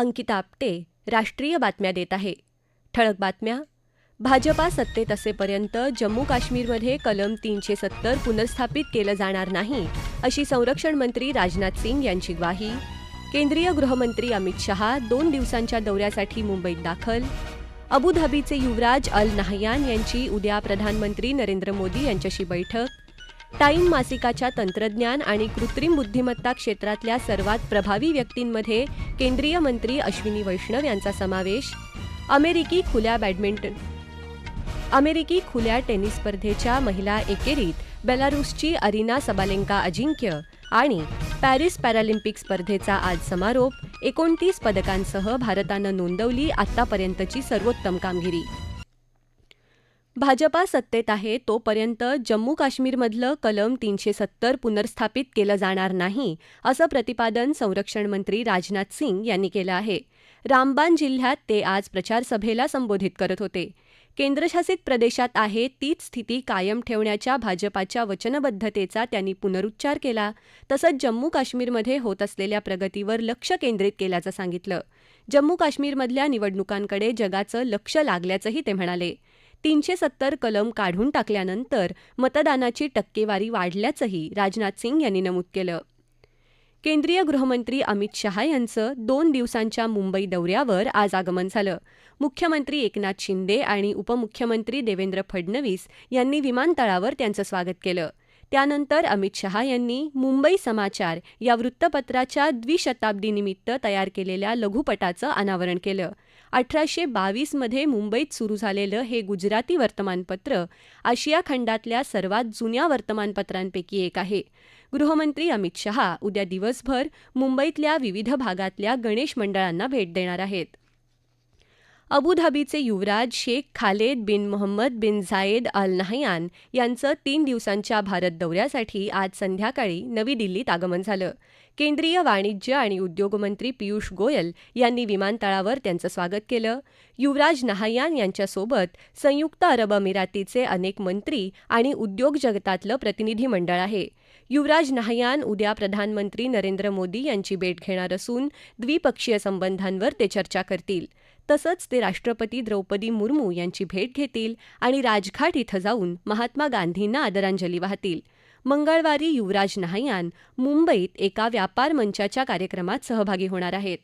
अंकिता आपटे राष्ट्रीय बातम्या देत आहे. ठळक बातम्या. भाजपा सत्तेत असेपर्यंत जम्मू काश्मीरमध्ये कलम तीनशे सत्तर पुनर्स्थापित केलं जाणार नाही अशी संरक्षण मंत्री राजनाथ सिंग यांची ग्वाही. केंद्रीय गृहमंत्री अमित शहा दोन दिवसांच्या दौऱ्यासाठी मुंबईत दाखल. अबुधाबीचे युवराज अल नाहयान यांची उद्या प्रधानमंत्री नरेंद्र मोदी यांच्याशी बैठक. टाईम मासिकाच्या तंत्रज्ञान आणि कृत्रिम बुद्धिमत्ता क्षेत्रातल्या सर्वात प्रभावी व्यक्तींमध्ये केंद्रीय मंत्री अश्विनी वैष्णव यांचा समावेश अमेरिकी खुल्या बॅडमिंटन अमेरिकी खुल्या टेनिस स्पर्धेच्या महिला एकेरीत बेलारूसची अरिना सबालेंका अजिंक्य आणि पॅरिस पॅरालिम्पिक स्पर्धेचा आज समारोप एकोणतीस पदकांसह भारतानं नोंदवली आतापर्यंतची सर्वोत्तम कामगिरी. भाजपा सत्तेत आहे तोपर्यंत जम्मू काश्मीरमधलं कलम तीनशे सत्तर पुनर्स्थापित केलं जाणार नाही असं प्रतिपादन संरक्षण मंत्री राजनाथ सिंग यांनी केलं आहे. रामबान जिल्ह्यात ते आज प्रचारसभेला संबोधित करत होते. केंद्रशासित प्रदेशात आहे तीच स्थिती कायम ठेवण्याच्या भाजपाच्या वचनबद्धतेचा त्यांनी पुनरुच्चार केला तसंच जम्मू काश्मीरमध्ये होत असलेल्या प्रगतीवर लक्ष केंद्रित केल्याचं सांगितलं. जम्मू काश्मीरमधल्या निवडणुकांकडे जगाचं लक्ष लागल्याचंही ते म्हणाले. तीनशे सत्तर कलम काढून टाकल्यानंतर मतदानाची टक्केवारी वाढल्याचंही राजनाथ सिंग यांनी नमूद केलं. केंद्रीय गृहमंत्री अमित शहा यांचं दोन दिवसांच्या मुंबई दौऱ्यावर आज आगमन झालं. मुख्यमंत्री एकनाथ शिंदे आणि उपमुख्यमंत्री देवेंद्र फडणवीस यांनी विमानतळावर त्यांचं स्वागत केलं. त्यानंतर अमित शहा यांनी मुंबई समाचार या वृत्तपत्राच्या द्विशताब्दीनिमित्त तयार केलेल्या लघुपटाचं अनावरण केलं. अठराशे बावीसमध्ये मुंबईत सुरू झालेलं हे गुजराती वर्तमानपत्र आशिया खंडातल्या सर्वात जुन्या वर्तमानपत्रांपैकी एक आहे. गृहमंत्री अमित शहा उद्या दिवसभर मुंबईतल्या विविध भागातल्या गणेश मंडळांना भेट देणार आहेत. अबुधाबीचे युवराज Sheikh Khaled bin Mohammed bin Zayed Al Nahyan यांचं तीन दिवसांच्या भारत दौऱ्यासाठी आज संध्याकाळी नवी दिल्लीत आगमन झालं. केंद्रीय वाणिज्य आणि उद्योग मंत्री पियुष गोयल यांनी विमानतळावर त्यांचं स्वागत केलं. युवराज नाहयान यांच्यासोबत संयुक्त अरब अमिरातीचे अनेक मंत्री आणि उद्योग जगतातलं प्रतिनिधी मंडळ आहे. युवराज नाहयान उद्या प्रधानमंत्री नरेंद्र मोदी यांची भेट घेणार असून द्विपक्षीय संबंधांवर ते चर्चा करतील. तसंच ते राष्ट्रपती द्रौपदी मुर्मू यांची भेट घेतील आणि राजघाट इथं जाऊन महात्मा गांधींना आदरांजली वाहतील. मंगळवारी युवराज नाहयान मुंबईत एका व्यापार मंचाच्या कार्यक्रमात सहभागी होणार आहेत.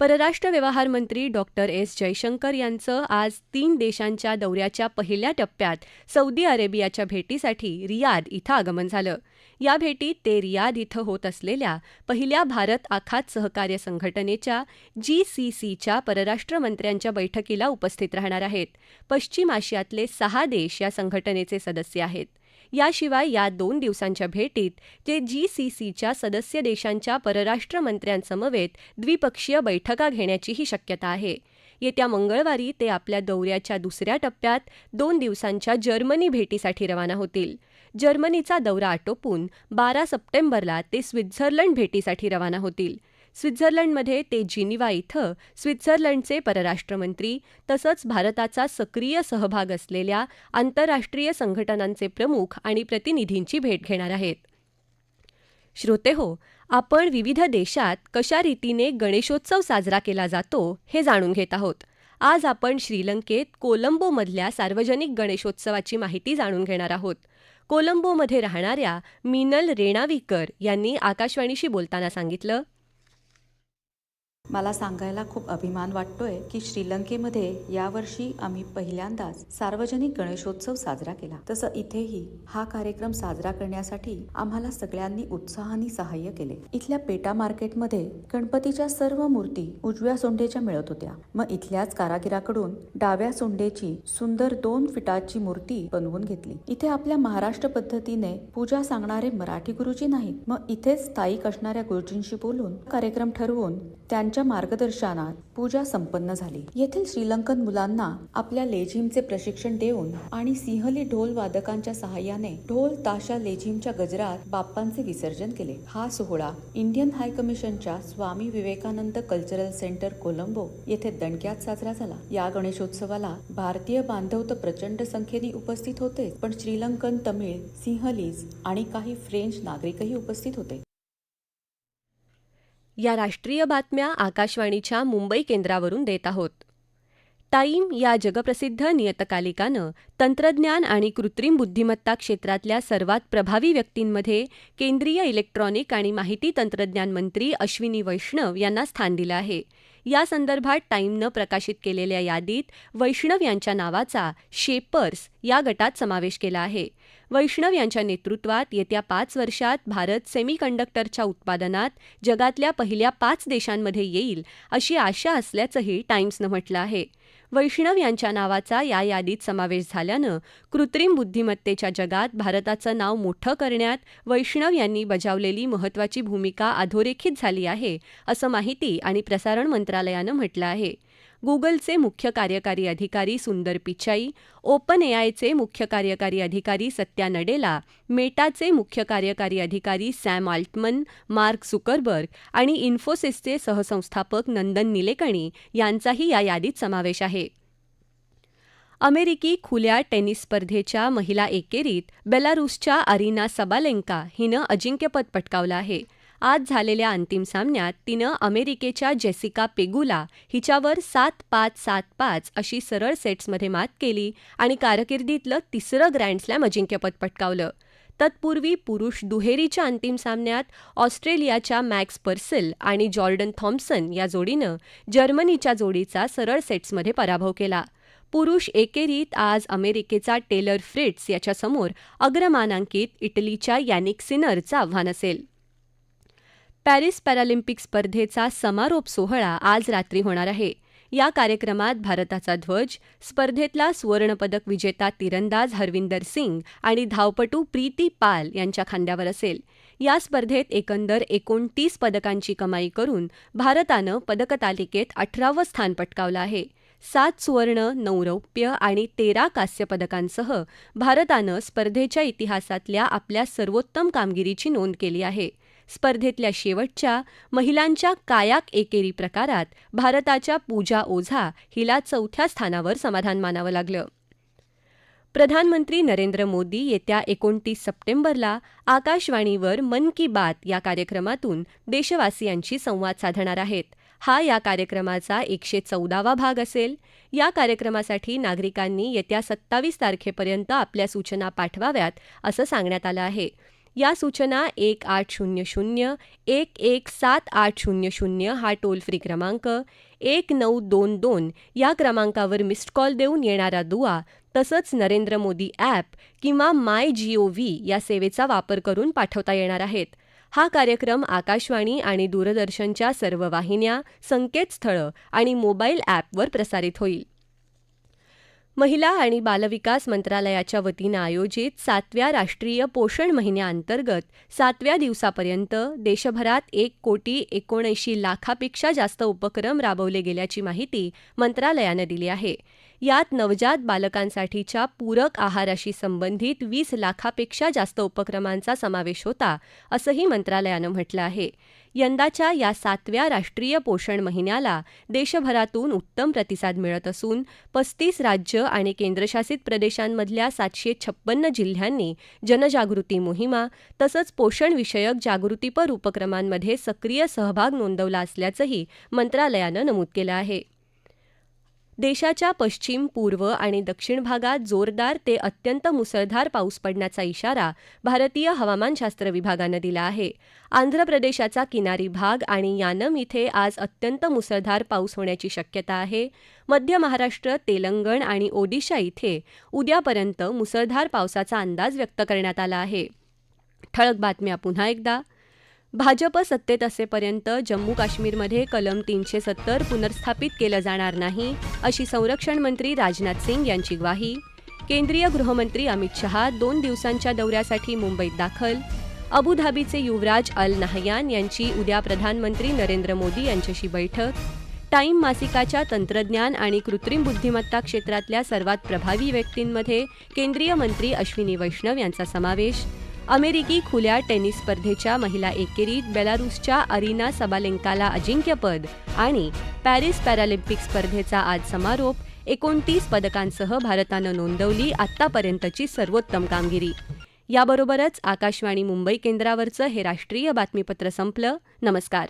परराष्ट्र व्यवहार मंत्री डॉक्टर एस. जयशंकर यांचं आज तीन देशांच्या दौऱ्याच्या पहिल्या टप्प्यात सौदी अरेबियाच्या भेटीसाठी रियाद इथं आगमन झालं. या भेटीत ते रियाद इथं होत असलेल्या पहिल्या भारत आखात सहकार्य संघटनेच्या जी सी सीच्या परराष्ट्र मंत्र्यांच्या बैठकीला उपस्थित राहणार आहेत. पश्चिम आशियातले सहा देश या संघटनेचे सदस्य आहेत. याशिवाय या दोन दिवसांच्या भेटीत ते जी सी सीच्या सदस्य देशांच्या परराष्ट्र मंत्र्यांसमवेत द्विपक्षीय बैठका घेण्याचीही शक्यता आहे. येत्या मंगळवारी ते आपल्या दौऱ्याच्या दुसऱ्या टप्प्यात दोन दिवसांच्या जर्मनी भेटीसाठी रवाना होतील. जर्मनीचा दौरा आटोपून बारा सप्टेंबरला ते स्वित्झर्लंड भेटीसाठी रवाना होतील. स्वित्झर्लंडमध्ये ते जिनिवा इथं स्वित्झर्लंडचे परराष्ट्रमंत्री तसंच भारताचा सक्रिय सहभाग असलेल्या आंतरराष्ट्रीय संघटनांचे प्रमुख आणि प्रतिनिधींची भेट घेणार आहेत. श्रोते हो आपण विविध देशात कशा रीतीने गणेशोत्सव साजरा केला जातो हे जाणून घेत आहोत. आज आपण श्रीलंकेत कोलंबोमधल्या सार्वजनिक गणेशोत्सवाची माहिती जाणून घेणार आहोत. कोलंबोमध्ये राहणाऱ्या मिनल रेणावीकर यांनी आकाशवाणीशी बोलताना सांगितलं मला सांगायला खूप अभिमान वाटतोय की श्रीलंकेमध्ये यावर्षी आम्ही पहिल्यांदाच सार्वजनिक गणेशोत्सव साजरा केला. तसं इथेही हा कार्यक्रम साजरा करण्यासाठी आम्हाला सगळ्यांनी उत्साहाने सहाय्य केले. इथल्या पेटा मार्केटमध्ये गणपतीच्या सर्व मूर्ती उजव्या सोंडेच्या मिळत होत्या. मग इथल्याच कारागिराकडून डाव्या सोंडेची सुंदर दोन फिटाची मूर्ती बनवून घेतली. इथे आपल्या महाराष्ट्र पद्धतीने पूजा सांगणारे मराठी गुरुजी नाहीत. मग इथेच स्थायिक असणाऱ्या गुरुजींशी बोलून कार्यक्रम ठरवून त्यांच्या मार्गदर्शनात पूजा संपन्न झाली. येथील श्रीलंकन मुलांना आपल्या लेझिमचे प्रशिक्षण देऊन आणि सिंहली ढोल वादकांच्या सहाय्याने ढोल ताशा लेझिमच्या गजरात बाप्पांचे विसर्जन केले. हा सोहळा इंडियन हाय कमिशनच्या स्वामी विवेकानंद कल्चरल सेंटर कोलंबो येथे दणक्यात साजरा झाला. या गणेशोत्सवाला भारतीय बांधव तर प्रचंड संख्येने उपस्थित होते पण श्रीलंकन तमिळ सिंहलीज आणि काही फ्रेंच नागरिकही उपस्थित होते. या राष्ट्रीय बातम्या आकाशवाणीच्या मुंबई केंद्रावरून देत आहोत. टाईम या जगप्रसिद्ध नियतकालिकानं तंत्रज्ञान आणि कृत्रिम बुद्धिमत्ता क्षेत्रातल्या सर्वात प्रभावी व्यक्तींमध्ये केंद्रीय इलेक्ट्रॉनिक आणि माहिती तंत्रज्ञान मंत्री अश्विनी वैष्णव यांना स्थान दिलं आहे. या संदर्भात टाईमनं प्रकाशित केलेल्या यादीत वैष्णव यांच्या नावाचा शेपर्स या गटात समावेश केला आहे. वैष्णव यांच्या नेतृत्वात येत्या पाच वर्षात भारत सेमीकंडक्टरच्या उत्पादनात जगातल्या पहिल्या पाच देशांमध्ये येईल अशी आशा असल्याचंही टाइम्सनं म्हटलं आहे. वैष्णव यांच्या नावाचा या यादीत समावेश झाल्यानं कृत्रिम बुद्धिमत्तेच्या जगात भारताचं नाव मोठं करण्यात वैष्णव यांनी बजावलेली महत्त्वाची भूमिका अधोरेखित झाली आहे असं माहिती आणि प्रसारण मंत्रालयानं म्हटलं आहे. गुगलचे मुख्य कार्यकारी अधिकारी सुंदर पिचाई ओपन एआयचे मुख्य कार्यकारी अधिकारी सत्या नडेला मेटाचे मुख्य कार्यकारी अधिकारी सॅम आल्टमन मार्क झुकरबर्ग आणि इन्फोसिसचे सहसंस्थापक नंदन निलेकणी यांचाही या यादीत समावेश आहे. अमेरिकी खुल्या टेनिस स्पर्धेच्या महिला एकेरीत बेलारूसच्या अरिना सबालेंका हिनं अजिंक्यपद पटकावलं आहे. आज झालेल्या अंतिम सामन्यात तिनं अमेरिकेच्या जेसिका पेगुला हिच्यावर सात पाच सात पाच अशी सरळ सेट्समध्ये मात केली आणि कारकिर्दीतलं तिसरं ग्रँडस्लॅम अजिंक्यपद पटकावलं. तत्पूर्वी पुरुष दुहेरीच्या अंतिम सामन्यात ऑस्ट्रेलियाच्या मॅक्स पर्सेल आणि जॉर्डन थॉम्सन या जोडीनं जर्मनीच्या जोडीचा सरळ सेट्समध्ये पराभव केला. पुरुष एकेरीत आज अमेरिकेचा टेलर फ्रिट्स याच्यासमोर अग्रमानांकित इटलीच्या यॅनिक सिनरचं आव्हान असेल. पॅरिस पॅरालिम्पिक स्पर्धेचा समारोप सोहळा आज रात्री होणार आहे. या कार्यक्रमात भारताचा ध्वज स्पर्धेतला सुवर्णपदक विजेता तिरंदाज हरविंदर सिंग आणि धावपटू प्रीती पाल यांच्या खांद्यावर असेल. या स्पर्धेत एकंदर एकोणतीस पदकांची कमाई करून भारतानं पदकतालिकेत अठरावं स्थान पटकावलं आहे. सात सुवर्ण नऊ रौप्य आणि तेरा कांस्य पदकांसह भारतानं स्पर्धेच्या इतिहासातल्या आपल्या सर्वोत्तम कामगिरीची नोंद केली आहे. स्पर्धेतल्या शेवटच्या महिलांच्या कायाक एकेरी प्रकारात भारताच्या पूजा ओझा हिला चौथ्या स्थानावर समाधान मानावं लागलं. प्रधानमंत्री नरेंद्र मोदी येत्या एकोणतीस सप्टेंबरला आकाशवाणीवर मन की बात या कार्यक्रमातून देशवासियांशी संवाद साधणार आहेत. हा या कार्यक्रमाचा एकशे चौदावा भाग असेल. या कार्यक्रमासाठी नागरिकांनी येत्या सत्तावीस तारखेपर्यंत आपल्या सूचना पाठवाव्यात असं सांगण्यात आलं आहे. या सूचना एक आठ शून्य शून्य एक एक सात आठ शून्य शून्य हा टोल फ्री क्रमांक. एक नऊ दोन दोन या क्रमांकावर मिस्ड कॉल देऊन येणारा दुवा तसंच नरेंद्र मोदी ॲप किंवा माय जी ओ व्ही या सेवेचा वापर करून पाठवता येणार आहेत. हा कार्यक्रम आकाशवाणी आणि दूरदर्शनच्या सर्व वाहिन्या संकेतस्थळं आणि मोबाईल ॲपवर प्रसारित होईल. महिला आणि बालविकास मंत्रालयाच्या वतीनं आयोजित सातव्या राष्ट्रीय पोषण महिन्याअंतर्गत सातव्या दिवसापर्यंत देशभरात एक कोटी एकोणऐंशी लाखापेक्षा जास्त उपक्रम राबवले गेल्याची माहिती मंत्रालयानं दिली आहे. यात नवजात बालकांसाठीच्या पूरक आहाराशी संबंधित वीस लाखापेक्षा जास्त उपक्रमांचा समावेश होता असंही मंत्रालयानं म्हटलं आहे. यंदाच्या या सातव्या राष्ट्रीय पोषण महिन्याला देशभरातून उत्तम प्रतिसाद मिळत असून पस्तीस राज्य आणि केंद्रशासित प्रदेशांमधल्या सातशे छप्पन्न जिल्ह्यांनी जनजागृती मोहिमा तसंच पोषणविषयक जागृतीपर उपक्रमांमध्ये सक्रिय सहभाग नोंदवला असल्याचंही मंत्रालयानं नमूद केलं आहे. देशाच्या पश्चिम पूर्व आणि दक्षिण भागात जोरदार ते अत्यंत मुसळधार पाऊस पडण्याचा इशारा भारतीय हवामानशास्त्र विभागानं दिला आहे. आंध्र प्रदेशाचा किनारी भाग आणि यानम इथे आज अत्यंत मुसळधार पाऊस होण्याची शक्यता आहे. मध्य महाराष्ट्र तेलंगण आणि ओडिशा इथे उद्यापर्यंत मुसळधार पावसाचा अंदाज व्यक्त करण्यात आला आहे. ठळक बातम्या पुन्हा एकदा. भाजप सत्तेत असेपर्यंत जम्मू काश्मीरमध्ये कलम तीनशे सत्तर पुनर्स्थापित केलं जाणार नाही अशी संरक्षण मंत्री राजनाथ सिंग यांची ग्वाही. केंद्रीय गृहमंत्री अमित शहा दोन दिवसांच्या दौऱ्यासाठी मुंबईत दाखल. अबुधाबीचे युवराज अल नाहयान यांची उद्या प्रधानमंत्री नरेंद्र मोदी यांच्याशी बैठक. टाईम मासिकाच्या तंत्रज्ञान आणि कृत्रिम बुद्धिमत्ता क्षेत्रातल्या सर्वात प्रभावी व्यक्तींमध्ये केंद्रीय मंत्री अश्विनी वैष्णव यांचा समावेश. अमेरिकी खुल्या टेनिस स्पर्धेच्या महिला एकेरीत बेलारूसच्या अरिना सबालेंकाला अजिंक्यपद आणि पॅरिस पॅरालिम्पिक स्पर्धेचा आज समारोप एकोणतीस पदकांसह भारतानं नोंदवली आत्तापर्यंतची सर्वोत्तम कामगिरी. याबरोबरच आकाशवाणी मुंबई केंद्रावरचं हे राष्ट्रीय बातमीपत्र संपलं. नमस्कार.